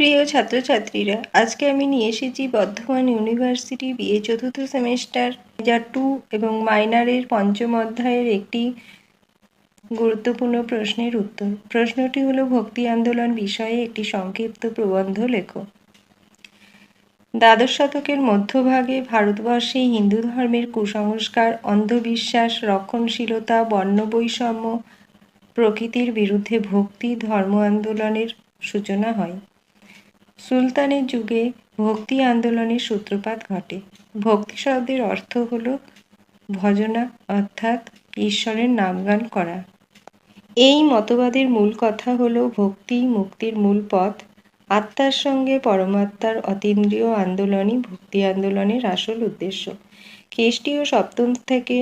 প্রিয় ছাত্রছাত্রীরা, আজকে আমি নিয়ে এসেছি বর্ধমান ইউনিভার্সিটি বিএ চতুর্থ সেমিস্টার যা টু এবং মাইনারের পঞ্চম অধ্যায়ের একটি গুরুত্বপূর্ণ প্রশ্নের উত্তর। প্রশ্নটি হলো, ভক্তি আন্দোলন বিষয়ে একটি সংক্ষিপ্ত প্রবন্ধ লেখো। দ্বাদশ শতকের মধ্যভাগে ভারতবর্ষে হিন্দু ধর্মের কুসংস্কার, অন্ধবিশ্বাস, রক্ষণশীলতা, বর্ণবৈষম্য প্রকৃতির বিরুদ্ধে ভক্তি, ধর্ম আন্দোলনের সূচনা হয়। সুলতানের যুগে ভক্তি আন্দোলনের সূত্রপাত ঘটে। ভক্তি শব্দের অর্থ হল ভজনা, অর্থাৎ ঈশ্বরের নামগান করা। এই মতবাদের মূল কথা হল ভক্তি মুক্তির মূল পথ। আত্মার সঙ্গে পরমাত্মার অতীন্দ্রিয় আন্দোলনই ভক্তি আন্দোলনের আসল উদ্দেশ্য। খ্রিস্টীয় সপ্তম থেকে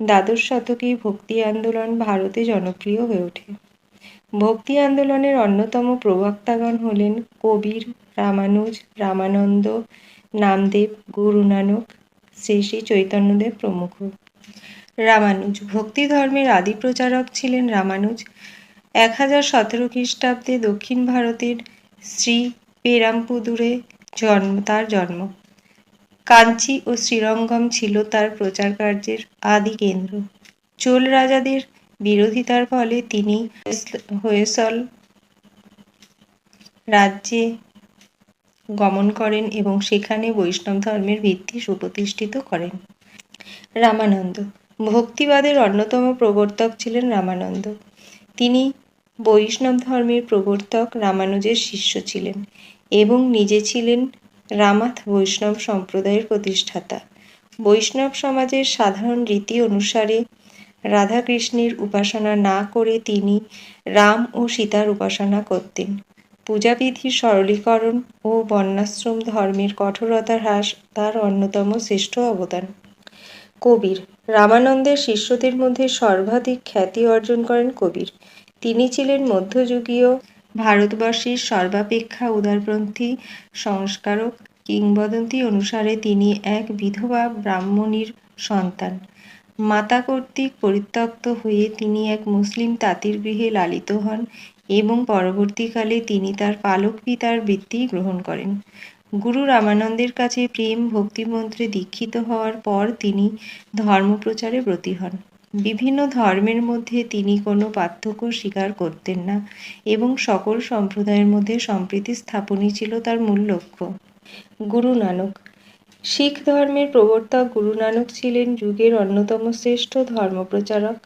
দ্বাদশ শতকে ভক্তি আন্দোলন ভারতে জনপ্রিয় হয়ে ওঠে। ভক্তি আন্দোলনের অন্যতম প্রবক্তাগণ হলেন কবির রামানুজ, রামানন্দ, নামদেব, গুরু নানক, শ্রী শ্রী চৈতন্যদেব প্রমুখ। রামানুজ, ভক্তি ধর্মের আদি প্রচারক ছিলেন রামানুজ। এক হাজার সতেরো খ্রিস্টাব্দে দক্ষিণ ভারতের শ্রী পেরামপুদুরে জন্ম, তার জন্ম। কাঞ্চি ও শ্রীরঙ্গম ছিল তার প্রচার কার্যের আদি কেন্দ্র। চোল রাজাদের বিরোধিতার ফলে তিনি হোয়েসল রাজ্যে গমন করেন এবং সেখানে বৈষ্ণব ধর্মের ভিত্তি সুপ্রতিষ্ঠিত করেন। রামানন্দ। ভক্তিবাদের অন্যতম প্রবর্তক ছিলেন রামানন্দ। তিনি বৈষ্ণব ধর্মের প্রবর্তক রামানুজের শিষ্য ছিলেন এবং নিজে ছিলেন রামাথ বৈষ্ণব সম্প্রদায়ের প্রতিষ্ঠাতা। বৈষ্ণব সমাজের সাধারণ রীতি অনুসারে রাধাকৃষ্ণের উপাসনা না করে তিনি রাম ও সীতার উপাসনা করতেন। পূজাবিধির সরলীকরণ ও বর্ণাশ্রম ধর্মের কঠোরতা হ্রাস তার অন্যতম শ্রেষ্ঠ অবদান। কবির, রামানন্দের শিষ্যদের মধ্যে সর্বাধিক খ্যাতি অর্জন করেন কবির। তিনি ছিলেন মধ্যযুগীয় ভারতবর্ষের সর্বাপেক্ষা উদারপন্থী সংস্কারক। কিংবদন্তি অনুসারে তিনি এক বিধবা ব্রাহ্মণীর সন্তান। মাতা কর্তৃক পরিত্যক্ত হয়ে তিনি এক মুসলিম তাঁতির গৃহে লালিত হন এবং পরবর্তীকালে তিনি তার পালক পিতার বৃত্তি গ্রহণ করেন। গুরু রামানন্দের কাছে প্রেম, ভক্তিমন্ত্রে দীক্ষিত হওয়ার পর তিনি ধর্মপ্রচারে ব্রতী হন। বিভিন্ন ধর্মের মধ্যে তিনি কোনো পার্থক্য স্বীকার করতেন না এবং সকল সম্প্রদায়ের মধ্যে সম্প্রীতি স্থাপনই ছিল তার মূল লক্ষ্য। গুরু নানক শিখ ধর্মের প্রবর্তক গুরু নানক ছিলেন যুগের অন্যতম শ্রেষ্ঠ ধর্মপ্রচারক।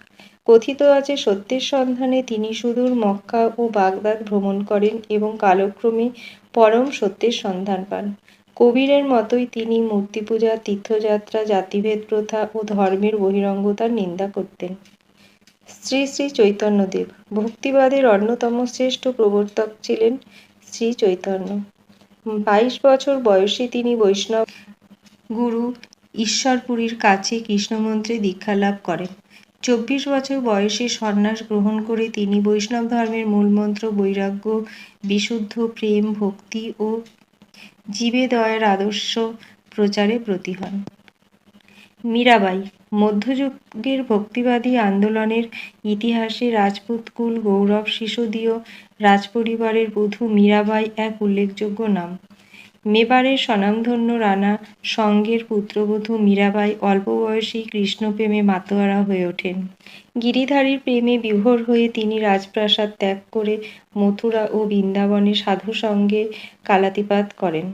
কথিত আছে, সত্যের সন্ধানে তিনি সুদূর মক্কা ও বাগদাদ ভ্রমণ করেন এবং কালক্রমে পরম সত্যের সন্ধান পান। কবিরের মতোই তিনি মূর্তি পূজা তীর্থযাত্রা, জাতিভেদ প্রথা ও ধর্মের বহিরঙ্গতার নিন্দা করতেন। শ্রী শ্রী চৈতন্যদেব ভক্তিবাদের অন্যতম শ্রেষ্ঠ প্রবর্তক ছিলেন শ্রী চৈতন্য। বাইশ বছর বয়সে তিনি বৈষ্ণব গুরু ঈশ্বরপুরীর কাছে কৃষ্ণমন্ত্রে দীক্ষা লাভ করেন। চব্বিশ বছর বয়সে সন্ন্যাস গ্রহণ করে তিনি বৈষ্ণব ধর্মের মূলমন্ত্র বৈরাগ্য, বিশুদ্ধ প্রেম, ভক্তি ও জীবে দয়ের আদর্শ প্রচারে ব্রতী হন মীরাবাই, মধ্যযুগের ভক্তিবাদী আন্দোলনের ইতিহাসে রাজপুতকুল গৌরব শিশুদীয় রাজপরিবারের বধূ মীরাবাই এক উল্লেখযোগ্য নাম। মেবারের স্বনামধন্য রানা, সঙ্গের পুত্রবধূ মীরাবাই অল্প বয়সী কৃষ্ণপ্রেমে মাতোয়ারা হয়ে ওঠেন। গিরিধারীর প্রেমে বিভোর হয়ে তিনি রাজপ্রাসাদ ত্যাগ করে মথুরা ও বৃন্দাবনে সাধু সঙ্গে কালাতিপাত করেন।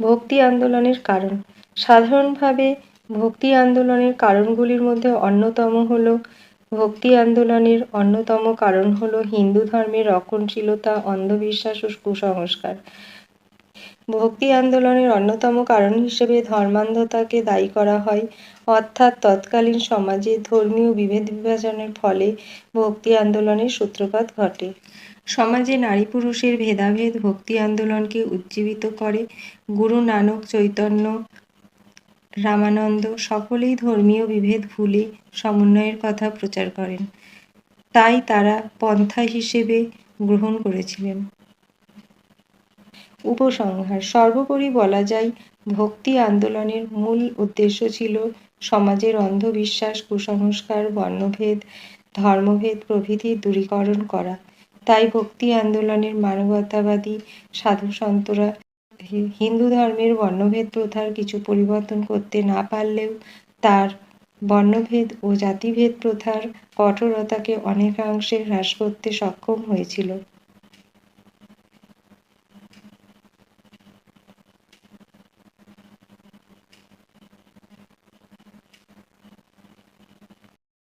ভক্তি আন্দোলনের কারণ। সাধারণভাবে ভক্তি আন্দোলনের কারণগুলির মধ্যে অন্যতম হল, ভক্তি আন্দোলনের অন্যতম কারণ হল হিন্দু ধর্মের রক্ষণশীলতা, অন্ধবিশ্বাস ও কুসংস্কার। ভক্তি আন্দোলনের অন্যতম কারণ হিসেবে ধর্মান্ধতাকে দায়ী করা হয়। অর্থাৎ তৎকালীন সমাজে ধর্মীয় বিভেদ বিভাজনের ফলে ভক্তি আন্দোলনের সূত্রপাত ঘটে। সমাজে নারী পুরুষের ভেদাভেদ ভক্তি আন্দোলনকে উজ্জীবিত করে। গুরু নানক চৈতন্য রামানন্দ সকলেই ধর্মীয় বিভেদ ভুলে সমন্বয়ের কথা প্রচার করেন। তাই তারা পন্থা হিসেবে গ্রহণ করেছিলেন। উপসংহার। সর্বোপরি বলা যায়, ভক্তি আন্দোলনের মূল উদ্দেশ্য ছিল সমাজের অন্ধবিশ্বাস, কুসংস্কার, বর্ণভেদ, ধর্মভেদ প্রভৃতি দূরীকরণ করা। তাই ভক্তি আন্দোলনের মানবতাবাদী সাধু সন্তরা হিন্দু ধর্মের বর্ণভেদ প্রথার কিছু পরিবর্তন করতে না পারলেও তার বর্ণভেদ ও জাতিভেদ প্রথার কঠোরতাকে অনেকাংশে হ্রাস করতে সক্ষম হয়েছিল।